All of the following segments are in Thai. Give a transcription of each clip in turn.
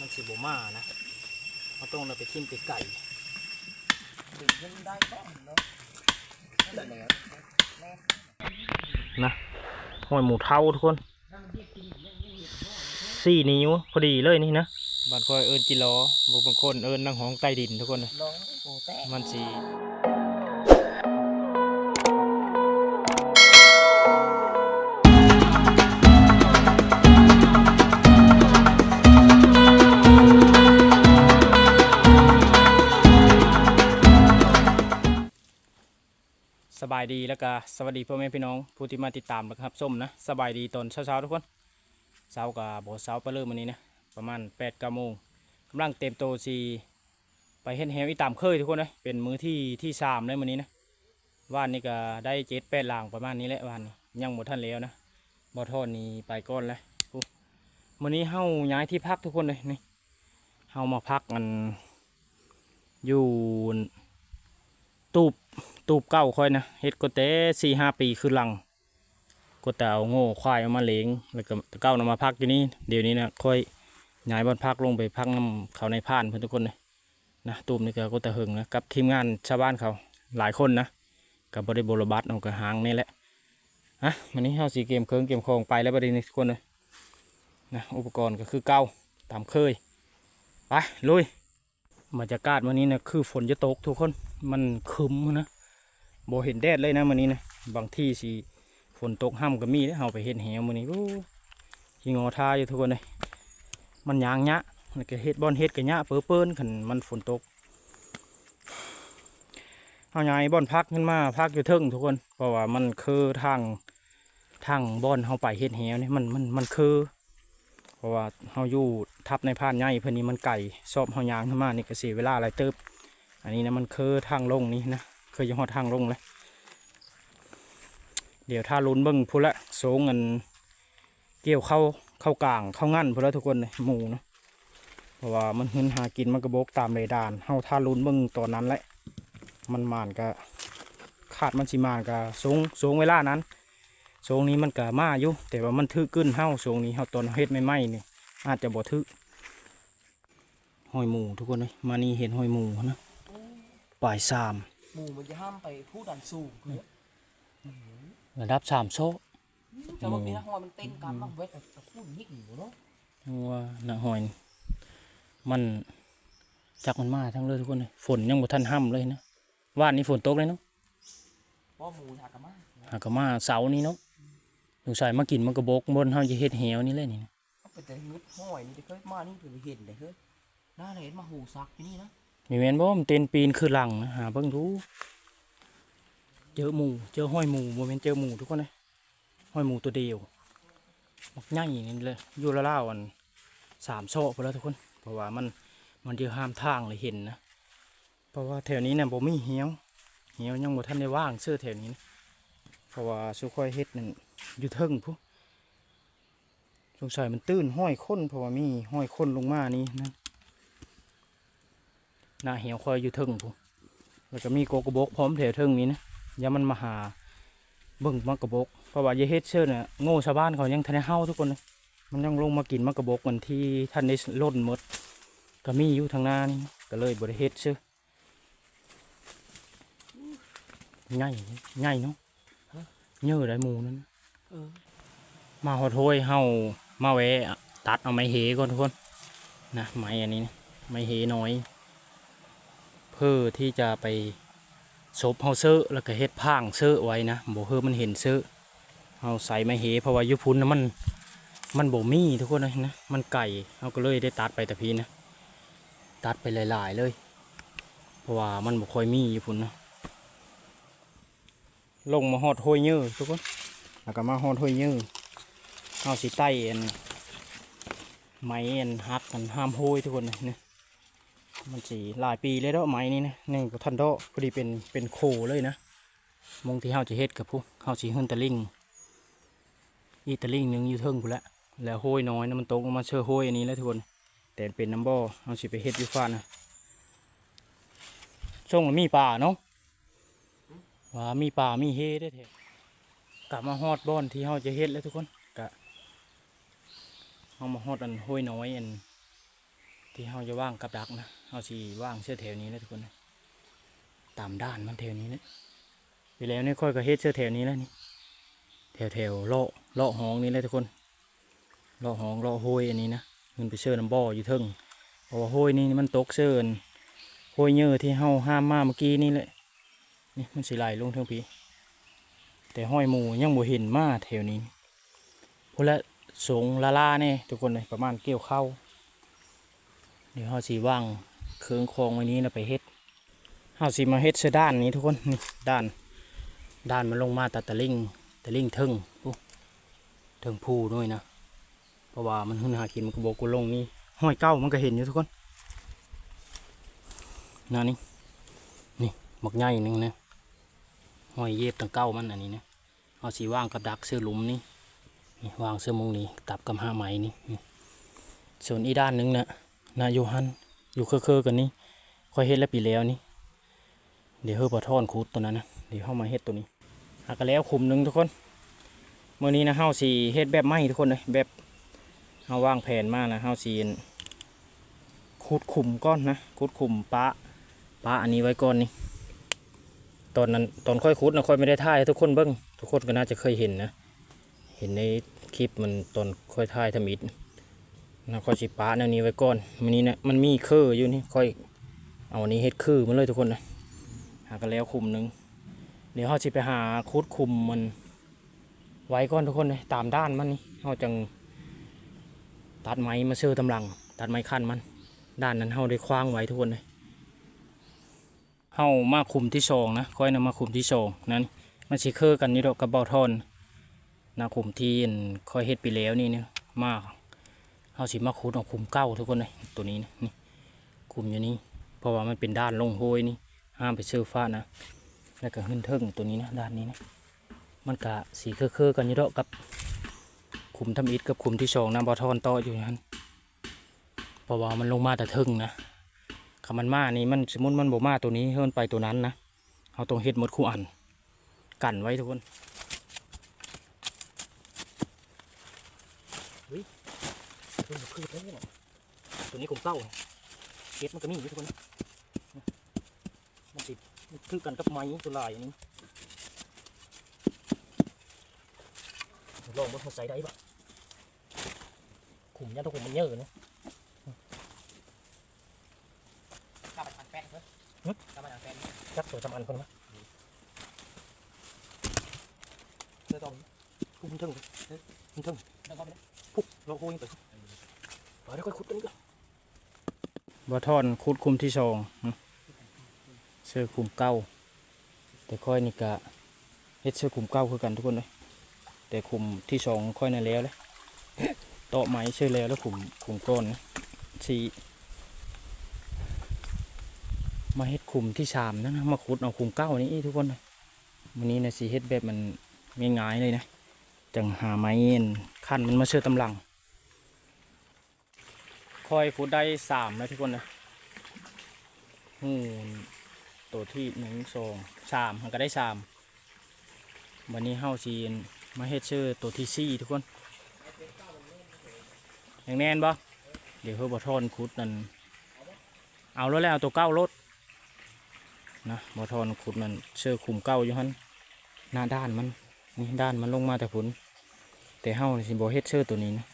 มันสิบ่มานะเราต้องเราไปทิ่มไปไก่ถึงยังได้ก็เนาะนั่นแหละแม่นะห้อยหมูเท่าทุกคนสี่นิ้วพอดีเลยนี่นะบางคนเอิญจิโลบางคนเอิญนังหองใต้ดินทุกคนนะร้องโอ้แต่มันสี บายดีแล้วก็สวัสดีพ่อแม่พี่น้องผู้ที่มาติดตามนะครับส้มนะสบายดีตอนเช้าๆทุกคนเช้ากับโบเช้าไปเริ่มวันนี้นะประมาณแปดก้าโมงกำลังเต็มโตวสีไปเห็นแฮวอีตามเคยทุกคนเลยเป็นมื้อที่ที่สามเลยมื้อนี้นะว่านนี่ก็ได้เจ็ดแปดลางประมาณนี้แหละว่านนี่ยังหมดท่านแล้วนะบ่ทอดนี่ไปก้อนเลยปุ๊มื้อนี้เฮาย้ายที่พักทุกคนเลยนี่เฮามาพักกันอยู่ ตูบตูบเก้าค่อยนะเฮ็ดก็แต่สี่ห้าปีคือหลัง ก็แต่เอาโง่ควายเอามาเลี้ยงแล้วก็เก้านำมาพักอยู่นี่เดี๋ยวนี้นะค่อยย้ายบ้านพักลงไปพักน้ำเขาในพานเพื่อนทุกคนเลยนะตูมนี่ก็ก็ตะหึงนะกับทีมงานชาวบ้านเขาหลายคนนะกับบริบรบัตเอากระหางนี่แหละฮะวันนี้เฮาสีเกมเคิงเกมโคงไปแล้วประเด็นทุกคนเลยนะอุปกรณ์ก็คือเก้าตามเคยไปลุย บรรยากาศวันนี้นะคือฝนจะตกทุกคนมันคึมนะโบเห็นแดดเลยนะวันนี้นะบางที่สีฝนตกห้ามก็มีเด้อเฮาไปเห็นแหววันนี้โอ้ยิงอท่าอยู่ทุกคนเลยมันยางยะแล้วก็เฮ็ดบอนเฮ็ดกะยะเปื้อเปิ้นขันมันฝนตกเอาใหญ่บอนพักขึ้นมาพักอยู่เทิงทุกคนเพราะว่ามันคือทางทางบอนเฮาไปเฮ็ดแหวเนี่ยมันมันมันคือ เพราะว่าเฮาอยู่ ทับในพานใหญ่เพิ่นนี่มันไก่ชอบเฮายางขึ้นมานี่ก็เสียเวลาหลายเติบ อันนี้นะมันคือทางลงนี่นะเคยยังฮอดทางลงเลย เดี๋ยวถ้าลุ้นเบิ่งพูนละโสงเงินเกี่ยวเข้าเข้ากลางเข้างั้นพูนละทุกคนเลยหมูนะเพราะว่ามันหินหากินมันกระบกตามเรดานเฮาท่าลุ้นเบิ่งตอนนั้นแหละมันมานก็ขาดมันสิมานก็สูงสูงเวลานั้นสูงนี้มันก็มาอยู่แต่ว่ามันทึกขึ้นเฮาสูงนี้เฮาตอนเฮ็ดไม่ไหมนี่อาจจะบ่ทึก หอยหมูทุกคนเลยมานี่เห็นหอยหมูนะป่ายสามหมู่มันจะห้ามไปผู้ดันสูงคือระดับสามโซะจะว่ามีนักฮอยมันเต้นกันต้องเวทแต่พูดนิดหนึ่งเนาะว่าน่ะหอยนี่มันจักมันมาทั้งเลยทุกคนเลยฝนยังบ่ทันห้ำเลยนะว่านนี้ฝนตกเลยเนาะว่าหมู่หากะมาหากมาเสาร์นี้เนาะสงสัยมากินมันกระบกบนเฮาจะเฮ็ดแหวนี่เลยนี่นะเอาไปแต่นิดห้อยนี่เคยมานี่เพิ่งเห็นเลยเฮ้ย น่าเลยเห็นมาหูซักที่นี่นะมีแมนบ่มเต้นปีนคือหลังนะหาเบิ่งดูเจอหมูเจอห้อยหมูบ่แม่นเจอหมูทุกคนเลยห้อยหมูตัวเดียวมักใหญ่นี่เลยอยู่ละล่าวันสามโซ่ไปแล้วทุกคน เพราะว่ามันมันเดียวห้ามทางเลยเห็นนะเพราะว่าแถวนี้เนี่ยบ่มีเหี่ยวเหี่ยวยังบ่ทันได้ว่างเสื้อแถวนี้นะเพราะว่าสุค่อยเฮ็ดนั่นอยู่เทิงพุสงสัยมันตื้นห้อยค้นเพราะว่ามีห้อยค้นลงมานี่นะ หน้าเหี่ยวคอยอยู่เทิงพุแล้วก็มีโกกระบกพร้อมแถวเทิงนี้นะอย่ามันมาหาเบิ่งมักระบกเพราะว่ายเฮ็ดเชื่อเนี่ยโง่ชาวบ้านเขายังทันได้เฮาทุกคนเลยมันยังลงมากินมักระบกมันที่ท่านได้ล่นหมดก็มีอยู่ทางหน้านี่ก็เลยบริเฮ็ดซื้อง่ายง่ายเนาะเยอะได้หมูนั้นมาหอดโถยเฮามาแวะตัดเอาไม้เหก่อนทุกคนนะไม้อันนี้นะไม้เหน้อย พื่อที่จะไปซบเฮาเสื้อแล้วก็เฮ็ดพางเสื้อไว้นะบ่เพื่อมันเห็นเสื้อเฮาใส่ไม้เหเพราะว่ายุพุนนะมันมันบ่มีทุกคนนะนะมันไก่เฮาก็เลยได้ตัดไปแต่พีนะ ตัดไปหลาย ๆ เลย เพราะว่ามันบ่ค่อยมีอยู่พุนนะลงมาหอดห้วยยื้อทุกคนแล้วก็มาหอดห้วยยื้อเอาสีใต้อันไม้เอันฮักกันห้ามห้วยทุกคนนะเนี่ย มันสีหลายปีเลยเนาะไม้นี้นะหนี่ก็ทันโดพอดีเป็นเป็นโคเลยนะมงที่เฮาจะเฮ็ดกับพวกเฮาสีขึ้นตะลิงอีตะลิงหนึ่งอยู่เทิงพุ่นละแล้วห้วยน้อยนะมันตกมาเชื่อห้วยอันนี้แล้วทุกคนแต่เป็นน้ำบ่อเอาสิไปเฮ็ดอยู่ฟ้านะช่วงมันมีป่าเนาะว่ามีป่ามีเฮ็ดได้แท้กลับมาฮอดบ่อนที่เฮาจะเฮ็ดแล้วทุกคนกะเฮามาฮอดอันห้วยน้อยอัน ที่เฮาจะว่างกับดักนะเฮาสิว่างเสื้อแถวนี้นะทุกคนนะตามด้านมันแถวนี้นะไปแล้วนี่ค่อยก็เฮ็ดเสื้อแถวนี้แล้วนี่แถวแถวๆเลาะเลาะห้องนี้เลยทุกคนเลาะห้องเลาะห้วยอันนี้นะมันไปเชื่อน้ำบ่ออยู่ทึ่งเพราะว่าห้วยนี่มันตกเชื่อนห้วยเยอะที่เฮาห้ามมาเมื่อกี้นี่แหละนี่มันสิไหลลงเทั้งพีแต่ห้อยหมูยังบ่เห็นมาแถวนี้พุ่นละสงละล่าเนี่ยทุกคนเลยประมาณเกี่ยวเข้า เดี๋ยวเฮาสีว่างเครื่องคองไว้นี้นะไปเฮ็ดเฮาสีมาเฮ็ดเสื้อด้านนี้ทุกคนนี่ด้าน ด้านมันลงมาตัดตะลิงตะลิงเทึงปุ๊เทึงผู้ด้วยนะ เพราะว่ามันหุ่นหากินมันก็บอกกูลงนี่ห้อยเก้ามันก็เห็นอยู่ทุกคนนั่นนี่นี่หมกใหญ่หนึงนะห้อยเย็บตั้งเก้ามันอันนี้นะเฮาสีว่างกับดักเสื้อหลุมนี่นี่วางเสื้อมุงนี่ตับกับห้าไหมนี่นี่ส่วนอีด้านหนึงนะ นาอยู่หันอยู่เคอๆกันนี่ค่อยเฮ็ดแล้วปีแล้วนี่เดี๋ยวเฮาปะท่อนคูดตัวนั้นนะเดี๋ยวเฮามาเฮ็ดตัวนี้หากันแล้วคุมหนึงทุกคนเมื่อนี้นะเฮาสีเฮ็ดแบบไม้ทุกคนเลยแบบเฮาวางแผนมากนะเฮาสีคูดคุมก้อนนะคูดคุมปะปะอันนี้ไว้ก่อนนี่ตอนนั้นตอนค่อยคูดนะค่อยไม่ได้ถ่ายทุกคนเบิ้งทุกคนก็น่าจะเคยเห็นนะเห็นในคลิปมันตอนค่อยถ่ายทำอิฐ นะค่อยสิปาแนวนี้ไว้ก่อนมันนี้นะมันมีเครืออยู่นี่ค่อยเอาอันนี้เฮ็ดคือมันเลยทุกคนนะหากันแล้วคุมหนึ่งเดี๋ยวเขาสิไปหาคุดคุมมันไว้ก่อนทุกคนเลยตามด้านมันนี่เขาจังตัดไม้มาเชื่อตำลัง ตัดไม้ขั้นมัน ด้านนั้นเขาได้คว้างไว้ทุกคนเลยเขามาคุมที่สองนะค่อยนำมาคุมที่สองนั้นมันสิคือกันนี่ดอกกระเบาทอนนะคุมที่ค่อยเฮ็ดไปแล้วนี่เนี่ยมาก เอาสิมาคูดเอาคุมเก้าทุกคนเลยตัวนี้นะนี่คุมอยู่นี่เพราะว่ามันเป็นด้านลงโหยนี่ห้ามไปเชื่อฟ้านะ แล้วก็ขึ้นเทิงตัวนี้นะด้านนี้นะมันกะสีเครือๆกันยู่ดอกกับคุมทำอิฐกับคุมที่สองนะบอทอนต่ออยู่นั้นเพราะว่ามันลงมาแต่เทิงนะคำมันมานี่มันสมมติมันบ่มาตัวนี้เฮิ่นไปตัวนั้นนะเอาตรงเฮ็ดหมดคู่อัน กันไว้ทุกคน ตัวนี้คือตัวนี้เนี่ยตัวนี้กลมเก้าเนี่ยเก็ดมันก็มีอยู่ทุกคนนะมันติดมันคือกันกับไม้ตัวลายอันนี้ลองว่าเขาใส่ได้ปะขุมยันตัวขุมมันเยอะนะกลับไปทางแป้งเพิ่มกลับไปทางแป้งจักตัวจำอันคนมั้ยเสื้อตรงขุมเทิงขุมเทิงแล้วก็ไปปุ๊บเราโค้งไปไป เดี๋ยวค่อยขุดตัวนี้ก่อนบ่ทอนขุดคุมที่สองเสื้อคุมเก้าแต่ค่อยนี่กะเฮ็ดเสื้อคุมเก้าคือกันทุกคนเลยแต่คุมที่สองค่อยนั่นแล้วเลยโตะไม้เชื่อแล้วแล้วคุมคุมก้อนสีมาเฮ็ดคุมที่สามนะนะมาขุดเอาคุมเก้านี่อีทุกคนเลยวันนี้นะสีเฮ็ดแบบมันง่ายๆเลยนะจังหาไม้อันขั้นมันมาเชื่อตำลัง คอยขุดได้สามนะทุกคนนะหูตัวที่หนึ่งสองสามมันก็ได้สามวันนี้เฮาซีนมาเฮ็ดชื่อตัวที่สี่ทุกคนย่างแน่นบ่เดี๋ยวเฮาบ่ทอนคุดนั่นเอาแล้วแล้วเอาตัวเก้ารถนะบ่ทอนคุดนั่นเชื่อคุมเก้าอยู่หันหน้าด้านมันนี่ด้านมันลงมาแต่ผลแต่เฮาสิบ่เฮ็ดเชื่อตัวนี้นะ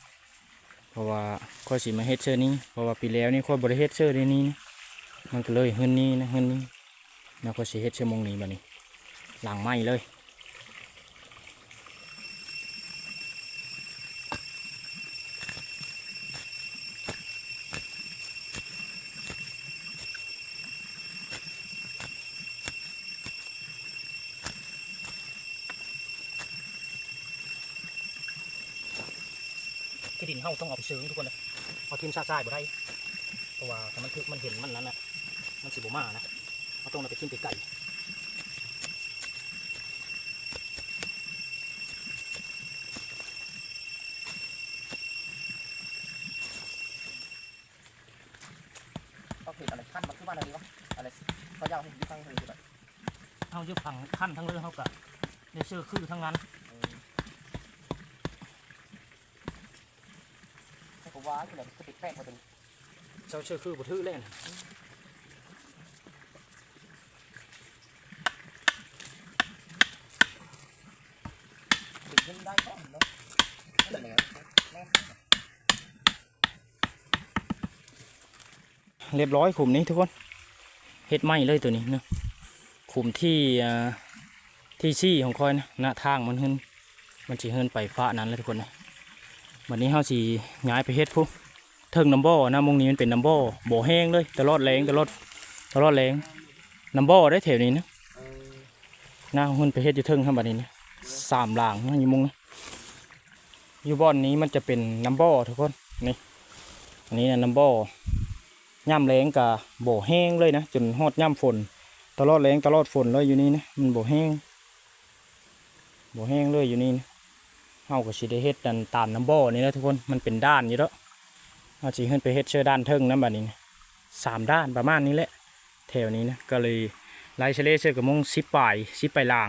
ราะว่าค่อสีมาเฮ็ดเชอร์นี้เพราะว่าปีแล้วนี่ค่อบริเฮ็ดเชอร์ในนี้นะมันก็เลยเฮือนนี้นะเฮือนนี้แล้วก็สิเฮ็ดเชอร์มงนี้บัดนี้หลังไม้เลย ต้องเอาไปซื้อทุกคนเลยเอาทิมซาซายบ่ได้เพราะว่าถ้ามันคือมันเห็นมันนั้นนะมันสิบ่มานะเอาต้องเอาไปทิมไกลก็คืออะไรขั้นมันขึ้นมาอะไรวะอะไรก็ยาวให้ยุ่งข้างมือแบบเอาเยอะพังขั้นทั้งเรื่องเฮากะในเชื่อคือทั้งนั้น ให้ผม ว่าคืออะไรก็ติดแป้งมาเป็นสาเชื่อคือบ่ถือเล่นถึงขึ้นได้ก่อนเนาะนั่นแหละแม่เรียบร้อยขุมนี้ทุกคนเฮ็ดไหมเลยตัวนี้เนาะขุมที่อ่าที่ชี้ของคอยนะหน้าทางมันขึ้นมันสิเฮินไปฟ้านั้นเลยทุกคนนะ วันนี้เฮาสิย้ายไปเฮ็ดพุเทิงน้ำบ่อนะมงนี้มันเป็นน้ำบ่อบ่แห้งเลยตลอดแรงตลอดตลอดแรงน้ำบ่อได้แถวนี้นะหน้าเฮินไปเฮ็ดอยู่เทิงครับบัดนี้นะสามหลางนะอยู่มุงนะอยู่บ่อนนี้มันจะเป็นน้ำบ่อทุกคนนี่อันนี้นะน้ำบ่อย่ำแรงกับบ่แห้งเลยนะจนฮอดย่ำฝน ตลอดแรงตลอดฝนเลยอยู่นี่นะมันบ่แห้งบ่แห้งเลยอยู่นี่นะ เฮาก็สิได้เฮ็ดดันตามน้ำบ่อนี่นะทุกคนมันเป็นด้านอยู่แล้วเฮาสิขึ้นไปเฮ็ดเชื่อด้านเทิงน้ำบัดนี้นะสามด้านประมาณนี้แหละแถวนี้นะก็เลยไล่เชลเชื่อกับมงสิบปลายสิบปลายลาง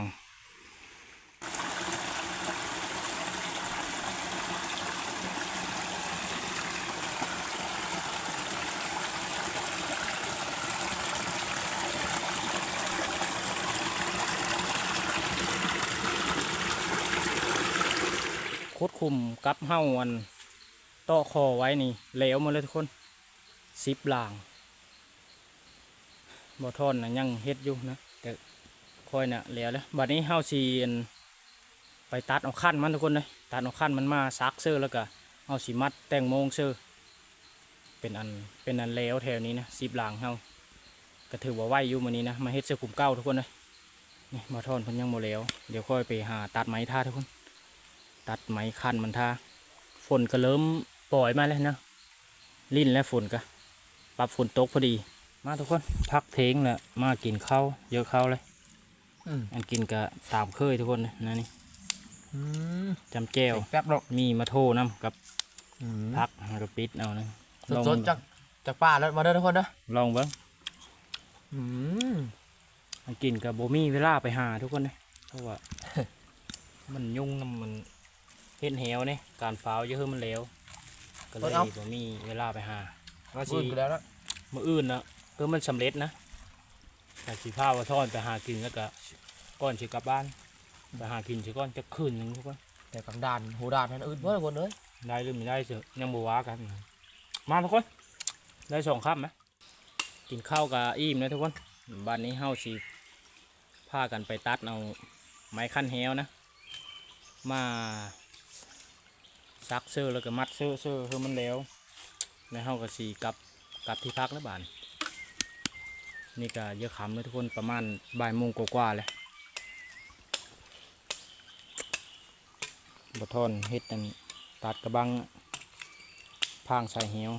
คดคุมกับเฮาอันต่อคอไว้นี่เหลวมาเลยทุกคนสิบลางบ่ทอนนะยังเฮ็ดอยู่นะแต่คอยน่ะแล้วแล้วบัดนี้เฮาสิอั่นไปตัดเอาขั้นมันทุกคนเลยตัดเอาขั้นมันมาซักเสื้อแล้วก็เฮาสิมัดแต่งโมงเสื้อเป็นอันเป็นอันแล้วแถวนี้นะสิบลังเฮาก็ถือว่าไหวอยู่มื้อนี้นะมาเฮ็ดเสื้อกลุ่มเก้าทุกคนเลยนี่บ่ทอนเพิ่นยังบ่แล้ว เดี๋ยวค่อยไปหาตัดไม้ท่าทุกคน ตัดไม้ขั้นมันท่าฝนก็เริ่มปล่อยมาแล้วนะลิ้นและฝนก็ปรับฝนตกพอดี มาทุกคนพักเทงแหละมากินข้าวเยอะข้าวเลยอืมอันกินกะตามเคยทุกคนนะนะนี่อืมจำแก้วแป๊บหรอกมีมาโทน้ำกับอืมพักแล้วก็ปิดเอานะลองสดๆจากจากป่าแล้วมาเด้อทุกคนเด้อลองเบิ้งอืมอันกินกับโบมีเวลาไปหาทุกคนเลยเพราะว่ามันยุ่งนำมัน เห็ดเหวเนี่ยการฟ้าวเยอะมันแล้วก็เลยโบมีเวลาไปหาว่าพูสิดไปแล้วนะมื่ออื่นนะเพื่อมันสำเร็จนะแต่สีผ้าว่าทอนไปหากินแล้วก็ก่อนสิกลับบ้านไปหากินสิก่อนจะคืนหนึงทุกคนแต่กำดานหูดานนั่นอื่นเพื่อนคนเลยได้หรือไม่ได้เสือยังบัวากัน มาทุกคน ได้สองคำไหมกินข้าวกับอิ่มนะทุกคนบ้านนี้เฮาสีพากันไปตัดเอาไม้ขั้นแหวนะ มา ซักเสื้อแล้วก็มัดเสื้อเสื้อคือมันแล้วแล้วเฮาก็สีกลับกลับที่พักแล้วบ้านนี่ก็เยอะคำเลยทุกคนประมาณบ่ายโมงกว่าๆเลยบทอนเฮ็ดอันตัดกระบังพางใส่เหียว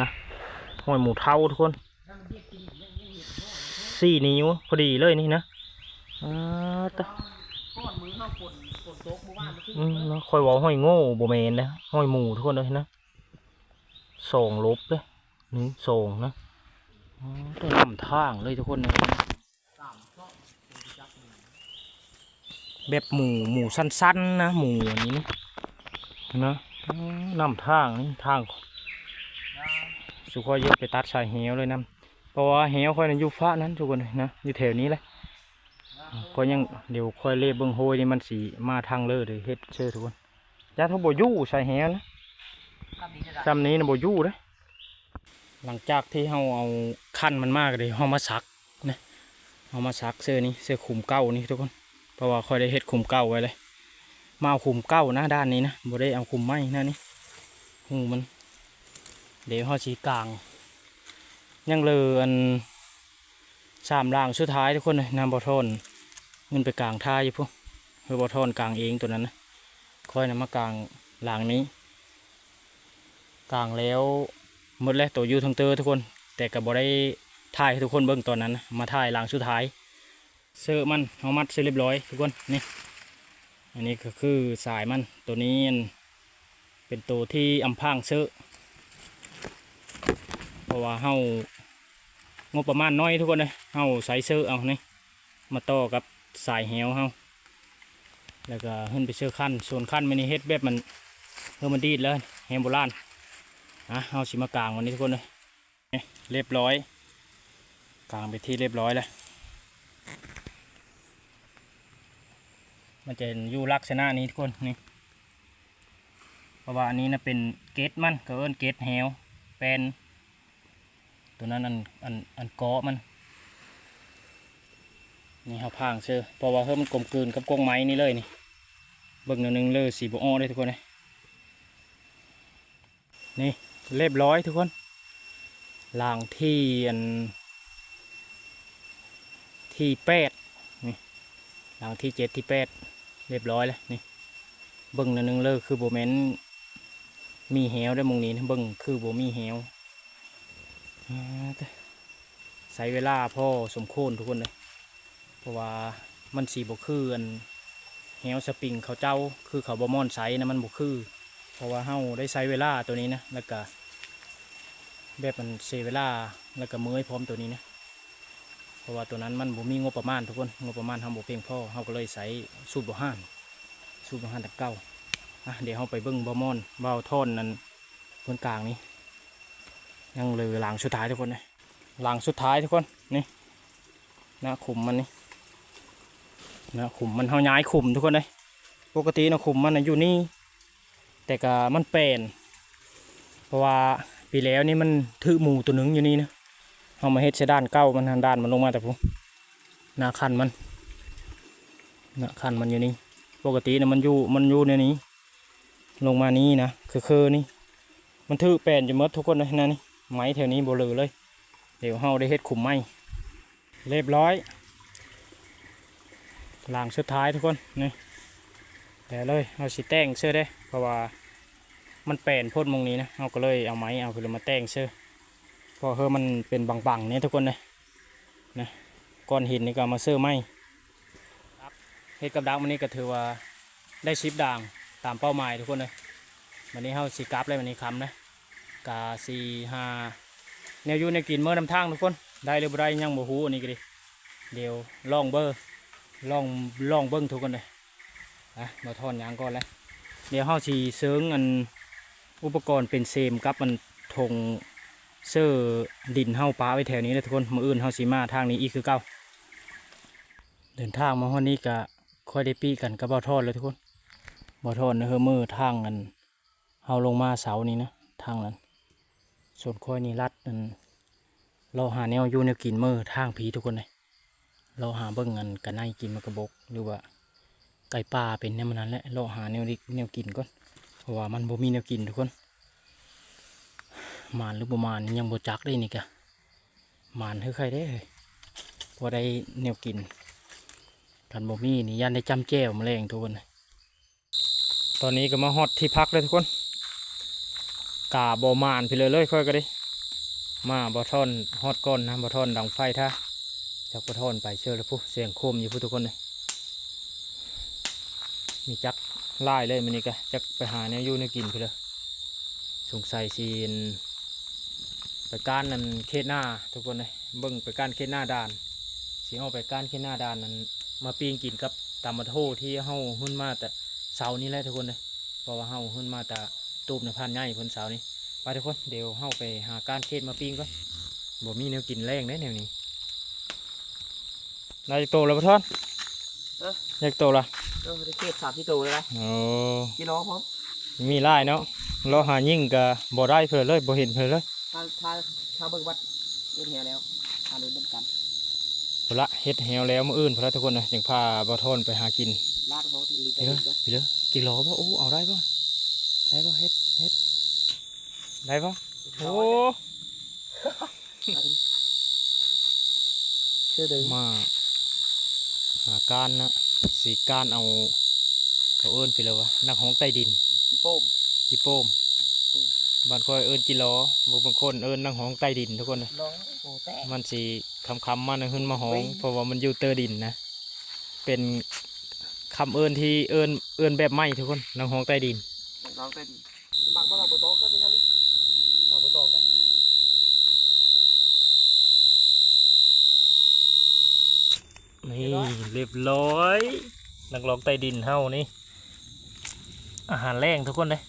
นะห้อยหมูเท่าทุกคนสี่นิ้วพอดีเลยนี่นะอ่าตะ อืมแล้วคอยเว่าห้อยโง่โบเมนนะห้อยหมูทุกคนเลยนะส่งลบเลยนี่ส่งนะอ๋อได้นำทางเลยทุกคนนะแบบหมูหมูสั้นๆนะหมูอันนี้นะนะอ๋อนำทางนี่ทางสุขอยเยอะไปตัดสายเหวเลยนะเพราะว่าเหวค่อยในะอยุฟ้านั้นทุกคนนะอยู่แถวนี้เลย ก็ยังเดี๋ยวค่อยเล่เบิ้งโฮยนี่มันสีมาทางเลยเลยเฮ็ดเชื่อทุกคนยาทุบยู่ใส่เหวนะจำนี้นะบยู่เลยหลังจากที่เราเอาขั้นมันมากเลยเรามาซักนะเอามาซักเสื้อนี้เสื้อขุมเก้านี่ทุกคนเพราะว่าค่อยได้เฮ็ดขุมเก้าไว้เลยมาเอาขุมเก้านะด้านนี้นะบ่ได้เอาขุมไม้นะนี่หูมัน เดี๋ยวเขาชี้กลาง ยังเลยอันสามล่างสุดท้ายทุกคนเลยนำบอทอน เงินไปกลางท่าอยู่พวกเพื่อบอทอนกลางเองตัวนั้นนะค่อยนำมากลางหลังนี้ กลางแล้วหมดแล้วตัวยูทั้งเตอร์ทุกคน แต่ก็บ่ได้ถ่ายให้ทุกคนเบิ่งตอนนั้นนะมาถ่ายหลังสุดท้ายเสื้อมันเอามัดเสร็จเรียบร้อยทุกคนนี่อันนี้ก็คือสายมันตัวนี้เป็นตัวที่อำพางเสื้อเพราะว่าเฮางบประมาณน้อยทุกคนเลยเฮาใส่เสื้อเอานี่มาต่อกับ สายแหวเฮาแล้วก็ขึ้นไปเสื้อขั้นส่วนขั้นไม่ได้เฮ็ดแบบมันเฮอมันดีดเลยแหวโบราณอะเอาชิมากลางวันนี้ทุกคนเลยเรียบร้อย กลางไปที่เรียบร้อยแล้วมันจะอยู่ลักษณะนี้ทุกคนนี่เพราะว่าอันนี้นะเป็นเกตมันก็เอิ้นเกตแฮวเป็นตัวนั้นอันอันอันเกาะมัน นี่เขาพางเชื่อเพราะว่าเฮ้ยมันกลมกลืนกับกงไม้นี่เลยนี่เบิ่งหนอยหนึงเลยสีบอ้อได้ทุกคนเลยนี่เรียบร้อยทุกคนล่างที่อันที่แปดนี่ล่างที่เจ็ดที่แปดเรียบร้อยแล้วนี่เบิ่งหนอยหนึงเลยคือโบแมนมีเหวได้มงนี้นะเบิ่งคือโบมีเหวใช้เวลาพ่อสมโควรทุกคนเลย เพราะว่ามันสีบกคืออันเฮลสปริงเขาเจ้าคือเขาบอมอนไซนะมันบกคือ เพราะว่าเฮาได้ใช้เวลาตัวนี้นะแล้วก็แบบมันเซเวลาแล้วก็มือให้พร้อมตัวนี้นะเพราะว่าตัวนั้นมันบ่มีงบประมาณทุกคนงบประมาณเฮาบ่เพียงพอเฮาก็เลยใช้สูตรบ่ห้านสูตรบ่ห้านตะเก้าอะเดี๋ยวเฮาไปเบิ่งบอมอนเบาท่อนนั้นเบื้องกลางนี้ยังเหลือหลังสุดท้ายทุกคนเลยหลังสุดท้ายทุกคนนี่นะขุมมันนี่ นะขุมมันเขาย้ายขุมทุกคนเลยปกตินะขุมมันอยู่นี่ แต่ก็มันเปลี่ยนเพราะว่าปีแล้วนี่มันถือหมูตัวหนึ่งอยู่นี่นะเอามาเฮ็ดใช้ด้านเก้ามันทางด้านมันลงมาแต่ผมหน้าคันมันหน้าคันมันอยู่นี่ปกตินะมันอยู่มันอยู่ในนี้ ลงมานี้นะคือคือนี่ มันถือแปลนอยู่หมดทุกคนเลยนะนี่ไม้แถวนี้โบลือเลย เดี๋ยวเฮาได้เฮ็ดขุมไม้เรียบร้อย หลังสุดท้ายทุกคนนี่แต่เลยเอาสิแต่งเสื้อได้เพราะว่ามันแปลนพ่นมงนี้นะเอาก็เลยเอาไม้เอาคือมาแต่งเสื้อเพราะเฮอมันเป็นบางๆนี่ทุกคนเลยนะก้อนหินนี่ก็มาเสื้อไม้เฮ็ดกับดักมันนี่ก็ถือว่าได้ชิปด่างตามเป้าหมายทุกคนเลยวันนี้เฮาสีกราฟเลยวันนี้คำนะกาสีห้าแนวยูในกินเมื่อนำทางทุกคนได้หรือบ่ได้ยังบ่ฮู้อันนี้ก็ดิเดี๋ยวลองเบอร์ ลองลองเบิ้งทุกคนเลยอะมาทอนยางก่อนเลยเดี๋ยวเฮาสิเสริงอันอุปกรณ์เป็นเซมกับมันทงเสื้อดินเฮาป้าไว้แถวนี้นะทุกคนมืออื่นเฮาสิมาทางนี้อีกคือเก่าเดินทางมาฮอดนี้ก็ค่อยได้ปี้กันกับบ่าทอนเลยทุกคนบ่าทอนนะเฮอมือทางนั้นเฮาลงมาเสานี้นะทางนั้นส่วนค่อยนี่ลัดนั่นเราหาแนวอยู่แนวกินมือทางผีทุกคนเลย เราหาเบิ่งเงินกันไนกินมากระบกหรือว่าไก่ป่าเป็นแนวมันนั้นแหละเราหาแนวดิแนวกินก่อนเพราะว่ามันบ่มีแนวกินทุกคนมานหรือบ่หมานยังบ่จักได้นี่กะมานคือใครได้เลยพอได้แนวกินกันบ่มีนี่ยันได้จำแจ้วแมลงทุกคนตอนนี้ก็มาฮอดที่พักเลยทุกคนกาบ่มานไปเลยเลยค่อยก็ได้มาบอทอนฮอดก้อนนะบอทอนดังไฟท่า จากบอทอนไปเชื่อแล้วผู้เสียงโคมอยู่ผู้ทุกคนเลยมีจักไล่เลยมันนี่กะจักไปหาเนี่ยอยู่ในกินไปเลยสงสัยซีนไปก้านนั่นเขตหน้าทุกคนเลยเบิ่งไปก้านเขตหน้าด่านสีเอาไปก้านเขตหน้าด่านนั้นมาปีงกินกับตามมาโทที่เฮาหุ่นมาแต่เสานี้แหละทุกคนเลยเพราะว่าเฮาหุ่นมาแต่ตูบในพันใหญ่เพิ่นเสานี้ไปทุกคนเดี๋ยวเข้าไปหาการเทศมาปิ้งก่อนบ่มีแนวกินแรงได้แนวนี้ ได้โตแล้วปะท่อนเอ้ออยากโตละเออได้เทศสามที่ตัวเลยนะโอ้กิโลพร้อมมีไล่เนาะเราหายิ่งกับบ่ได้เพื่อเลยบ่เห็นเพื่อเลยถ้าถ้าถ้าเบิ่งวัดเรื่องเหี่ยวแล้วถ้าเลยเบิ่งกันพอละเฮ็ดแฮวแล้วมื้ออื่นพอละทุกคนนะยังพาบ่ทอนไปหากินลาดเขาที่ลีไปเลยไปเลยกิโลบ่โอ้เอาได้บ่ได้บ่เฮ็ดเฮ็ดได้บ่โอ้เชื่อดึงมา หาการนะสีการเอาเขาเอิ้นไปเลยวะนักฮ้องใต้ดินพี่โป้มจิโป้มบางคนเอิ้นจิโลบางคนเอิ้นนังหองใต้ดินทุกคนเลยน้องโอ้แต่มันสีคำคำๆมันขึ้นมาหองเพราะว่ามันอยู่เตอร์ดินนะ เป็นคำเอิ้นที่เอิ้นเอิ้นแบบไม่ทุกคนนังหองใต้ดินน้องเต้นบางมาเราโบโตขึ้นไปทางนี้มาโบโตกัน นี่เรียบร้อยนักร้องใต้ดินเฮานี่ อาหารแรงทุกคนเลย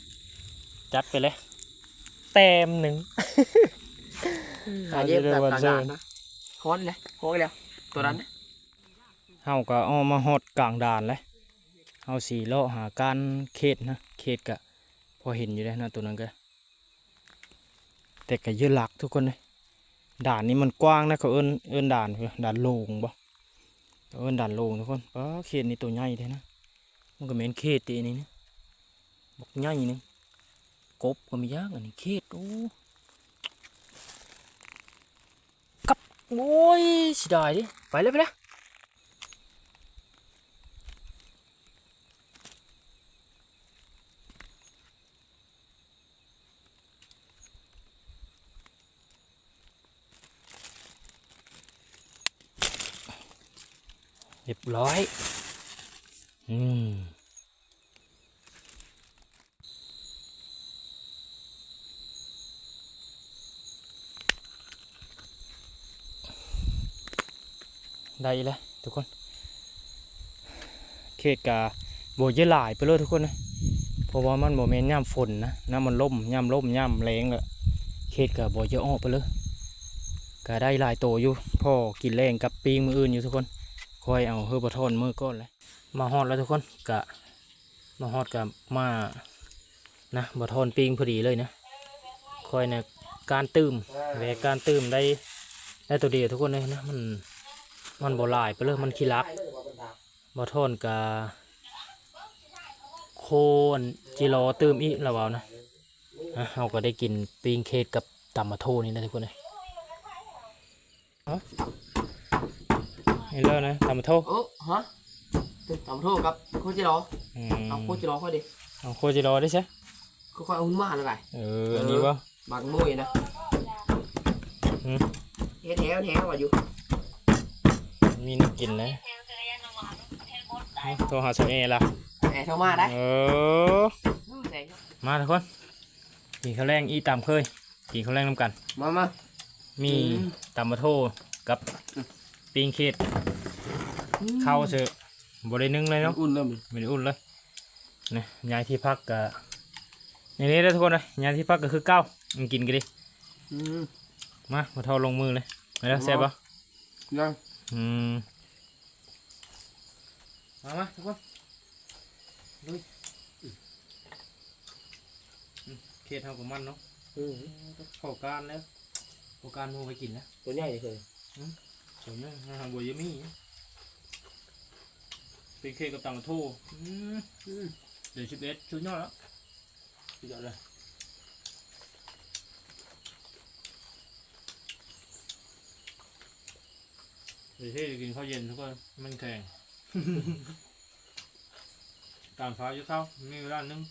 จัดไปเลยแต้มหนึ่งหาเย็บแบบกลางด่านนะฮ้อนเลยฮ้อนแล้วตัวนั้นนะเฮาก็เอามาฮอดกลางด่านเลยเฮาสีเลาะหาการเขตนะเขตก็พอเห็นอยู่แล้วนะตัวนั้นก็แต่ก็เยอะหลักทุกคนเลยด่านนี้มันกว้างนะเขาเอิ้นเอิ้นด่านคือด่านโลงบ่ เขาเอิ้นดันลงทุกคนป้าเขตนี้ตัวใหญ่แท้นะ มันก็เหม็นเขตตีนี้นะบอกใหญ่หนึงกบก็มียากอันนี้เขตโอ้กับโอ้ยเสิได้ดิไปเลยไปเลย ร้อยอืมได้แล้วทุกคน เขตกาโบยหลายไปเลยทุกคนนะเพราะว่ามันโมเมนย่ำฝนนะน้ำมันล่มย่ำล่มย่ำแรงเลยเขตกาโบเยอะออกไปเลยก็ได้หลายโตอยู่พ่อกินแรงกับปีงมืออื่นอยู่ทุกคน คอยเอาเฮอร์บทอนมือก้อนเลยมาฮอดแล้วทุกคนกะมาฮอดกับมานะบทอนปิงพอดีเลยนะคอยเนี่ยการตื้มแหวกการตื้มได้ได้ตัวเดียวทุกคนเลยนะมันมันบ่ลายไปเลยมันขี้รักบทอนกะโคนจิโรตื้มอีกแล้วเอานะอะเราก็ได้กินปิงเคสกับตำมะโทนี่นะทุกคนเลย เอาเห็นแล้วนะตำมะโทโอ้ฮะตำโทษครับโคจิโร่อืมเอาโคจิโร่ค่อยดิเอาโคจิโร่ได้ใช่ค่อยๆเอาหุ่นมาเลยไงเอออันนี้วะบางมุ้ยนะอืมเฮ็ดแถวแถวว่าอยู่มีน้ำกินนะโทรหาเชาเอล่ะแหมเข้ามาได้เออแสงมาทุกคนกินข้าวแรงอีตามเคยกินข้าวแรงน้ำกัน มามามีอืมตำมะโทกับ ปิงเคดเข้าวเสือะบรินึ่งเลยเนาะอุ่นเริ่มไม่ได้อุ่นเลยนะย้ายที่พักกะอย่างนี้เลยทุกคนเลยย้ายที่พักก็คือเก้ามึงกินกันดิอืมมามาเท่าลงมือเลยมาแล้วแซ่บปะยังอืมมามาทุกคนลุยอืมเคสเท่ากับมันเนาะอืมเข้าการแล้วเข้าการมูไปกินนะตัวใหญ่เลย สวยมากนะฮะบัวยามี่เป็นเคสกับต่างทูอืมอืมเดี๋ยวชิบเอ็ดชุดยอดแล้วชุดยอดเลยเดี๋ยวเท่จะกินข้าวเย็นทุกคนมันแข็งการฟ้าอยู่เท่ามีเวลานึง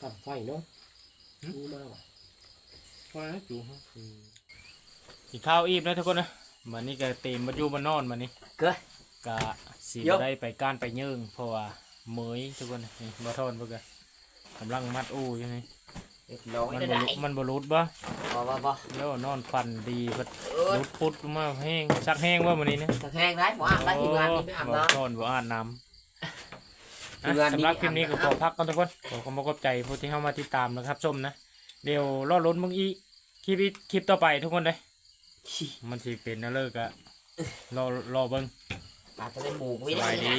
ทำไฟเนาะนี่มากว่ะพอแล้วจูฮะกินข้าวอีบนะทุกคนนะวันนี้ก็เต็มมาอยู่มานอนมานี่เกลือกะสียกได้ไปก้านไปเยิงเพราะว่าเหมยทุกคนนี่บอทอนเพื่อนกำลังมัดอู้อยู่นี่เรียบร้อยมันได้บได้รุมันบรุษบ่พอพอพอแล้วนอนฟันดีพัดเออรุดปุดลงมาแห้งชักแห้งว่าวันนี้นะตะแคงได้หมออาบได้ทีมงานนี่ไม่อาบบ่น้ทอนบ่อาบน้ำ ทีมงานนี้สำหรับคลิปนี้ก็อาบน้ำขอพักก่อนทุกคนขอขอบคุณใจผู้ที่เข้ามาติดตามนะครับชมนะเดี๋ยวรอลุ้นมึงอีกคลิปอีกคลิปต่อไปทุกคนเลยำมันสิเป็นนะเลิกอะรอรอเบิ้งอาจจะได้หมูสไม่ได้บายนะดี